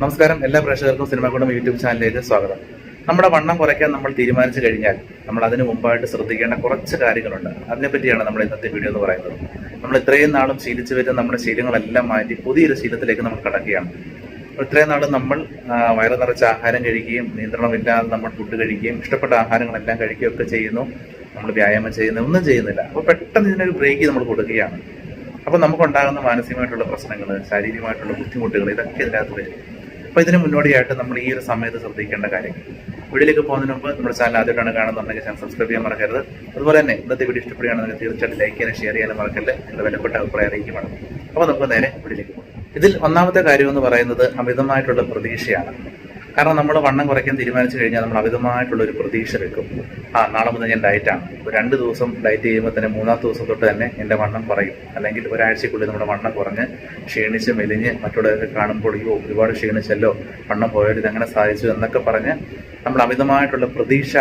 നമസ്കാരം. എല്ലാ പ്രേക്ഷകർക്കും സിനിമ കുടുംബം യൂട്യൂബ് ചാനലിലേക്ക് സ്വാഗതം. നമ്മുടെ വണ്ണം കുറയ്ക്കാൻ നമ്മൾ തീരുമാനിച്ചു കഴിഞ്ഞാൽ നമ്മൾ അതിന് മുമ്പായിട്ട് ശ്രദ്ധിക്കേണ്ട കുറച്ച് കാര്യങ്ങളുണ്ട്. അതിനെപ്പറ്റിയാണ് നമ്മൾ ഇന്നത്തെ വീഡിയോ എന്ന് പറയുന്നത്. നമ്മൾ ഇത്രയും നാളും ശീലിച്ചു വരുന്ന നമ്മുടെ ശീലങ്ങളെല്ലാം മാറ്റി പുതിയൊരു ശീലത്തിലേക്ക് നമ്മൾ കടക്കുകയാണ്. ഇത്രയും നാളും നമ്മൾ വയറ് നിറച്ച ആഹാരം കഴിക്കുകയും നിയന്ത്രണമില്ലാതെ നമ്മൾ ഫുഡ് കഴിക്കുകയും ഇഷ്ടപ്പെട്ട ആഹാരങ്ങളെല്ലാം കഴിക്കുകയും ഒക്കെ ചെയ്യുന്നു. നമ്മൾ വ്യായാമം ചെയ്യുന്നു. ഒന്നും ചെയ്യുന്നില്ല. അപ്പോൾ പെട്ടെന്ന് ഇതിനൊരു ബ്രേക്ക് നമ്മൾ കൊടുക്കുകയാണ്. അപ്പോൾ നമുക്കുണ്ടാകുന്ന മാനസികമായിട്ടുള്ള പ്രശ്നങ്ങൾ ശാരീരികമായിട്ടുള്ള ബുദ്ധിമുട്ടുകൾ ഇതൊക്കെ ഇതിനകത്ത് വരും. അപ്പോൾ ഇതിന് മുന്നോടിയായിട്ട് നമ്മൾ ഈ ഒരു സമയത്ത് ശ്രദ്ധിക്കേണ്ട കാര്യങ്ങൾ. വീഡിയോയിലേക്ക് പോകുന്നതിന് മുമ്പ് നമ്മുടെ ചാനൽ ആദ്യമായിട്ടാണ് കാണുന്നുണ്ടെങ്കിൽ ചാനൽ സബ്സ്ക്രൈബ് ചെയ്യാൻ മറക്കരുത്. അതുപോലെ തന്നെ ഇന്നത്തെ വീഡിയോ ഇഷ്ടപ്പെടുകയാണെങ്കിൽ തീർച്ചയായിട്ടും ലൈക്ക് ചെയ്യാനും ഷെയർ ചെയ്യാനും മറക്കല്ലേ നിങ്ങളുടെ വിലപ്പെട്ട അഭിപ്രായം അറിയിക്കുമാണ് അപ്പോൾ നമുക്ക് നേരെ വീഡിയോയിലേക്ക് പോകും. ഇതിൽ ഒന്നാമത്തെ കാര്യം എന്ന് പറയുന്നത് അമിതമായിട്ടുള്ള പ്രതീക്ഷയാണ്. കാരണം നമ്മൾ വണ്ണം കുറയ്ക്കാൻ തീരുമാനിച്ചു കഴിഞ്ഞാൽ നമ്മൾ അമിതമായിട്ടുള്ള ഒരു പ്രതീക്ഷ വെക്കും. ആ നാളെ മുതൽ ഞാൻ ഡയറ്റാണ് ഒരു രണ്ട് ദിവസം ഡയറ്റ് ചെയ്യുമ്പോൾ തന്നെ മൂന്നാമത്തെ ദിവസം തൊട്ട് തന്നെ എന്റെ വണ്ണം കുറയും. അല്ലെങ്കിൽ ഒരാഴ്ചക്കുള്ളിൽ നമ്മുടെ വണ്ണം കുറഞ്ഞ് ക്ഷീണിച്ച് മെലിഞ്ഞ് മറ്റുള്ളവരൊക്കെ കാണുമ്പോൾ അയ്യോ ഒരുപാട് ക്ഷീണിച്ചല്ലോ വണ്ണം പോയാൽ ഇതെങ്ങനെ സാധിച്ചു? എന്നൊക്കെ പറഞ്ഞ് നമ്മൾ അമിതമായിട്ടുള്ള പ്രതീക്ഷ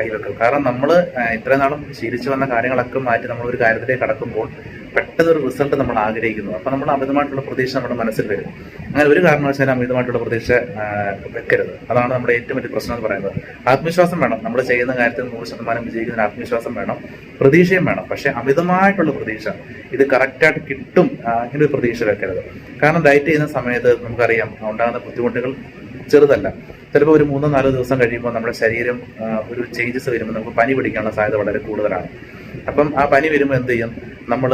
കൈവെക്കും. കാരണം നമ്മൾ ഇത്രയും നാളും ശീലിച്ചു വന്ന കാര്യങ്ങളൊക്കെ മാറ്റി നമ്മൾ ഒരു കാര്യത്തിലേക്ക് കടക്കുമ്പോൾ പെട്ടെന്ന് ഒരു റിസൾട്ട് നമ്മൾ ആഗ്രഹിക്കുന്നു. അപ്പം നമ്മൾ അമിതമായിട്ടുള്ള പ്രതീക്ഷ നമ്മുടെ മനസ്സിൽ വരും. അങ്ങനെ ഒരു കാരണവശാലും അമിതമായിട്ടുള്ള പ്രതീക്ഷ വെക്കരുത്. അതാണ് നമ്മുടെ ഏറ്റവും വലിയ പ്രശ്നം എന്ന് പറയുന്നത്. ആത്മവിശ്വാസം വേണം. നമ്മൾ ചെയ്യുന്ന കാര്യത്തിൽ നൂറ് ശതമാനം വിജയിക്കുന്ന ആത്മവിശ്വാസം വേണം. പ്രതീക്ഷയും വേണം. പക്ഷെ അമിതമായിട്ടുള്ള പ്രതീക്ഷ ഇത് കറക്റ്റായിട്ട് കിട്ടും അങ്ങനെ ഒരു പ്രതീക്ഷ വെക്കരുത്. കാരണം ഡയറ്റ് ചെയ്യുന്ന സമയത്ത് നമുക്കറിയാം ഉണ്ടാകുന്ന ബുദ്ധിമുട്ടുകൾ ചെറുതല്ല. ചിലപ്പോൾ ഒരു മൂന്നോ നാലോ ദിവസം കഴിയുമ്പോൾ നമ്മുടെ ശരീരം ഒരു ചേഞ്ചസ് വരുമ്പോൾ നമുക്ക് പനി പിടിക്കാനുള്ള സാധ്യത വളരെ കൂടുതലാണ്. അപ്പം ആ പനി വരുമ്പോൾ എന്ത് ചെയ്യും? നമ്മൾ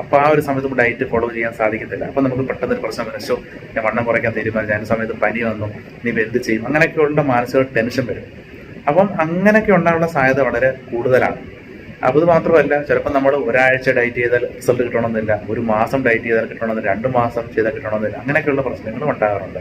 അപ്പോൾ ആ ഒരു സമയത്ത് ഡയറ്റ് ഫോളോ ചെയ്യാൻ സാധിക്കത്തില്ല. അപ്പം നമുക്ക് പെട്ടെന്ന് ഒരു പ്രശ്നം മനസ്സോ ഞാൻ വണ്ണം കുറയ്ക്കാൻ തീരുമാനിച്ചു. അതിന് സമയത്ത് പനി വന്നു. നീ എന്ത് ചെയ്യും? അങ്ങനെയൊക്കെയുള്ള മാനസിക ടെൻഷൻ വരും. അപ്പം അങ്ങനെയൊക്കെ ഉണ്ടാകാനുള്ള സാധ്യത വളരെ കൂടുതലാണ്. അപ്പോൾ ഇത് മാത്രമല്ല ചിലപ്പോൾ നമ്മൾ ഒരാഴ്ച ഡയറ്റ് ചെയ്താൽ റിസൾട്ട് കിട്ടണമെന്നില്ല. ഒരു മാസം ഡയറ്റ് ചെയ്താൽ കിട്ടണമെന്നില്ല. രണ്ട് മാസം ചെയ്താൽ കിട്ടണമെന്നില്ല. അങ്ങനെയൊക്കെയുള്ള പ്രശ്നങ്ങളും ഉണ്ടാകാറുണ്ട്.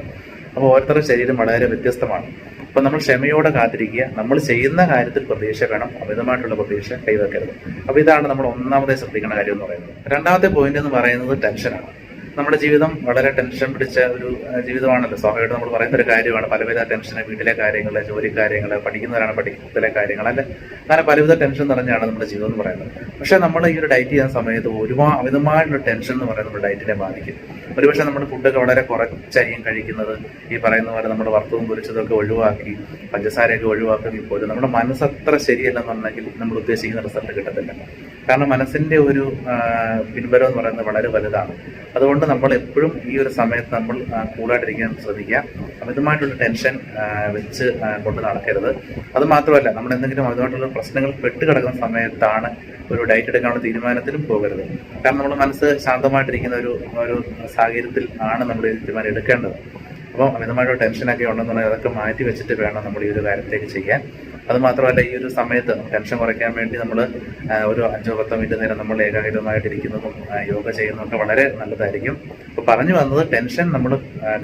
അപ്പോൾ ഓരോരുത്തരുടെ ശരീരം വളരെ വ്യത്യസ്തമാണ്. അപ്പോൾ നമ്മൾ ക്ഷമയോടെ കാത്തിരിക്കുക. നമ്മൾ ചെയ്യുന്ന കാര്യത്തിൽ പ്രതീക്ഷ വേണം. അമിതമായിട്ടുള്ള പ്രതീക്ഷ കൈവെക്കരുത്. അപ്പോൾ ഇതാണ് നമ്മൾ ഒന്നാമതായി ശ്രദ്ധിക്കേണ്ട കാര്യം എന്ന് പറയുന്നത്. രണ്ടാമത്തെ പോയിന്റ് എന്ന് പറയുന്നത് ടെൻഷനാണ് നമ്മുടെ ജീവിതം വളരെ ടെൻഷൻ പിടിച്ച ഒരു ജീവിതമാണല്ലോ. സ്വാഭാവികമായിട്ട് നമ്മൾ പറയുന്ന ഒരു കാര്യമാണ്. പലവിധ ടെൻഷൻ വീട്ടിലെ കാര്യങ്ങൾ ജോലി കാര്യങ്ങൾ പഠിക്കുന്നവരാണ് പഠിക്കത്തിലെ കാര്യങ്ങൾ. അല്ലെ? അങ്ങനെ പലവിധ ടെൻഷൻ നിറഞ്ഞാണ് നമ്മുടെ ജീവിതം എന്ന് പറയുന്നത്. പക്ഷെ നമ്മൾ ഈ ഒരു ഡയറ്റ് ചെയ്യുന്ന സമയത്ത് ഒരുപാട് അമിതമായിട്ടുള്ള ടെൻഷൻ എന്ന് പറയുന്നത് നമ്മുടെ ഡയറ്റിനെ ബാധിക്കും. ഒരുപക്ഷെ നമ്മുടെ ഫുഡൊക്കെ വളരെ കുറച്ചായിരിക്കും കഴിക്കുന്നത്. ഈ പറയുന്ന പോലെ നമ്മുടെ വറുത്തതും പൊരിച്ചതൊക്കെ ഒഴിവാക്കി പഞ്ചസാരയൊക്കെ ഒഴിവാക്കി പോലും നമ്മുടെ മനസ്സത്ര ശരിയല്ലെന്നുണ്ടെങ്കിൽ നമ്മൾ ഉദ്ദേശിക്കുന്ന റിസൾട്ട് കിട്ടത്തില്ല. കാരണം മനസ്സിന്റെ ഒരു പിൻബലം എന്ന് പറയുന്നത് വളരെ വലുതാണ്. അതുകൊണ്ട് നമ്മൾ എപ്പോഴും ഈ ഒരു സമയത്ത് നമ്മൾ കൂളായിട്ടിരിക്കാൻ ശ്രദ്ധിക്കുക അമിതമായിട്ടുള്ള ടെൻഷൻ വെച്ച് കൊണ്ട് നടക്കരുത്. അത് മാത്രമല്ല നമ്മൾ എന്തെങ്കിലും അമിതമായിട്ടുള്ള പ്രശ്നങ്ങൾ പെട്ട് കിടക്കുന്ന സമയത്താണ് ഒരു ഡയറ്റ് എടുക്കാനുള്ള തീരുമാനത്തിലും പോകരുത്. കാരണം നമ്മൾ മനസ്സ് ശാന്തമായിട്ടിരിക്കുന്ന ഒരു ഒരു സാഹചര്യത്തിൽ ആണ് നമ്മൾ ഈ തീരുമാനം എടുക്കേണ്ടത്. അപ്പോൾ അമിതമായിട്ടുള്ള ടെൻഷനൊക്കെ ഉണ്ടെന്നുണ്ടെങ്കിൽ അതൊക്കെ മാറ്റി വെച്ചിട്ട് വേണം നമ്മൾ ഈ ഒരു കാര്യത്തേക്ക് ചെയ്യാൻ. അത് മാത്രമല്ല ഈ ഒരു സമയത്ത് ടെൻഷൻ കുറയ്ക്കാൻ വേണ്ടി നമ്മൾ ഒരു അഞ്ചോ പത്തോ മിനിറ്റ് നേരം നമ്മൾ ഏകാഗ്രമായിട്ടിരിക്കുന്നതും യോഗ ചെയ്യുന്നതൊക്കെ വളരെ നല്ലതായിരിക്കും. അപ്പോൾ പറഞ്ഞു വന്നത് ടെൻഷൻ നമ്മൾ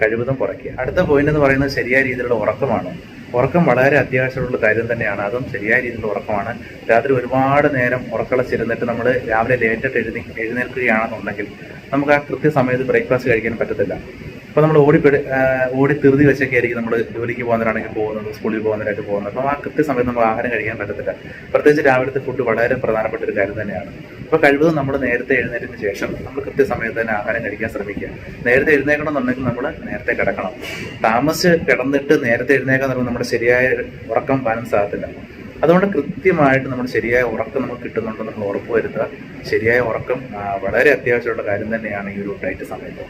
കഴിവതും കുറയ്ക്കുക. അടുത്ത പോയിന്റ് എന്ന് പറയുന്നത് ശരിയായ രീതിയിലുള്ള ഉറക്കമാണ്. ഉറക്കം വളരെ അത്യാവശ്യമുള്ള കാര്യം തന്നെയാണ്. അതും ശരിയായ രീതിയിലുള്ള ഉറക്കമാണ്. രാത്രി ഒരുപാട് നേരം ഉറക്കളച്ചിരുന്നിട്ട് നമ്മൾ രാവിലെ ലേറ്റായിട്ട് എഴുതി എഴുന്നേൽക്കുകയാണെന്നുണ്ടെങ്കിൽ നമുക്ക് ആ കൃത്യസമയത്ത് ബ്രേക്ക്ഫാസ്റ്റ് കഴിക്കാൻ പറ്റത്തില്ല. അപ്പോൾ നമ്മൾ ഓടി ഓടി തിരുതി വെച്ചൊക്കെ ആയിരിക്കും നമ്മൾ ജോലിക്ക് പോകുന്നവരാണെങ്കിൽ പോകുന്നത് സ്കൂളിൽ പോകുന്നവരായിട്ട് പോകുന്നത്. അപ്പോൾ ആ കൃത്യസമയത്ത് നമ്മൾ ആഹാരം കഴിക്കാൻ പറ്റത്തില്ല. പ്രത്യേകിച്ച് രാവിലത്തെ ഫുഡ് വളരെ പ്രധാനപ്പെട്ട ഒരു കാര്യം തന്നെയാണ്. അപ്പോൾ കഴിവതും നമ്മൾ നേരത്തെ എഴുന്നേറ്റതിന് ശേഷം നമ്മൾ കൃത്യസമയത്ത് തന്നെ ആഹാരം കഴിക്കാൻ ശ്രമിക്കുക. നേരത്തെ എഴുന്നേക്കണമെന്നുണ്ടെങ്കിൽ നമ്മൾ നേരത്തെ കിടക്കണം. താമസിച്ച് കിടന്നിട്ട് നേരത്തെ എഴുന്നേക്കാൻ പറയുമ്പോൾ നമ്മുടെ ശരിയായ ഉറക്കം ബാലൻസ് ആകത്തില്ല. അതുകൊണ്ട് കൃത്യമായിട്ട് നമ്മൾ ശരിയായ ഉറക്കം നമുക്ക് കിട്ടുന്നുണ്ടെന്ന് നമ്മൾ ഉറപ്പുവരുത്തുക ശരിയായ ഉറക്കം വളരെ അത്യാവശ്യമുള്ള കാര്യം തന്നെയാണ് ഈ ഒരു ഡയറ്റ് സമയത്ത്.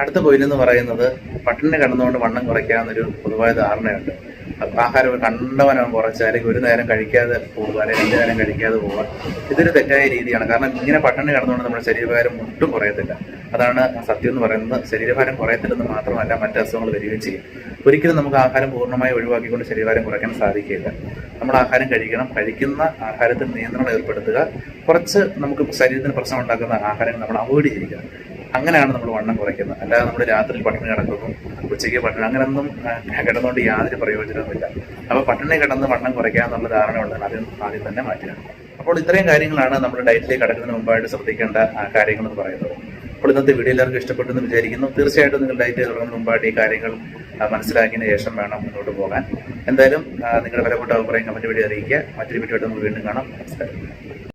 അടുത്ത പോയിന്റ് എന്ന് പറയുന്നത് പട്ടിണി കിടന്നുകൊണ്ട് വണ്ണം കുറയ്ക്കാവുന്നൊരു പൊതുവായ ധാരണയുണ്ട്. ആഹാരം കണ്ടവനം കുറച്ച് അല്ലെങ്കിൽ ഒരു നേരം കഴിക്കാതെ പോവുക അല്ലെങ്കിൽ രണ്ട് നേരം കഴിക്കാതെ പോവുക ഇതൊരു തെറ്റായ രീതിയാണ്. കാരണം ഇങ്ങനെ പട്ടിണി കിടന്നുകൊണ്ട് നമ്മുടെ ശരീരഭാരം ഒട്ടും കുറയത്തില്ല. അതാണ് സത്യം എന്ന് പറയുന്നത്. ശരീരഭാരം കുറയത്തില്ലെന്ന് മാത്രമല്ല മറ്റ് അസുഖങ്ങൾ വരികയും ചെയ്യും. ഒരിക്കലും നമുക്ക് ആഹാരം പൂർണമായി ഒഴിവാക്കിക്കൊണ്ട് ശരീരഭാരം കുറയ്ക്കാൻ സാധിക്കില്ല. നമ്മൾ ആഹാരം കഴിക്കണം. കഴിക്കുന്ന ആഹാരത്തിൽ നിയന്ത്രണം ഏർപ്പെടുത്തുക. കുറച്ച് നമുക്ക് ശരീരത്തിന് പ്രശ്നം ഉണ്ടാക്കുന്ന ആഹാരങ്ങൾ നമ്മൾ അവോയ്ഡ് ചെയ്യുക. അങ്ങനെയാണ് നമ്മൾ വണ്ണം കുറയ്ക്കുന്നത്. അല്ലാതെ നമ്മൾ രാത്രി പട്ടിണി കിടക്കുന്നു ഉച്ചയ്ക്ക് പട്ടിണി അങ്ങനെയൊന്നും കിടന്നുകൊണ്ട് യാതൊരു പ്രയോജനവുമില്ല. അപ്പോൾ പട്ടിണി കിടന്ന് വണ്ണം കുറയ്ക്കുക എന്നുള്ള ധാരണ ഉണ്ടെങ്കിൽ അതിന് ആദ്യം തന്നെ മാറ്റുക അപ്പോൾ ഇത്രയും കാര്യങ്ങളാണ് നമ്മൾ ഡയറ്റിലേക്ക് കടക്കുന്നതിന് മുമ്പായിട്ട് ശ്രദ്ധിക്കേണ്ട കാര്യങ്ങൾ എന്ന് പറയുന്നത്. അപ്പോൾ ഇന്നത്തെ വീഡിയോ എല്ലാവർക്കും ഇഷ്ടപ്പെട്ടെന്ന് വിചാരിക്കുന്നു. തീർച്ചയായിട്ടും നിങ്ങൾ ഡയറ്റ് തുടങ്ങുന്നതിന് മുമ്പായിട്ട് ഈ കാര്യങ്ങൾ മനസ്സിലാക്കിയതിന് ശേഷം വേണം മുന്നോട്ട് പോകാൻ. എന്തായാലും നിങ്ങളുടെ വിലപ്പെട്ട അഭിപ്രായം കമന്റ് വഴി അറിയിക്കുക. മറ്റൊരു വീഡിയോ നമുക്ക് വീണ്ടും കാണാം. നമസ്കാരം.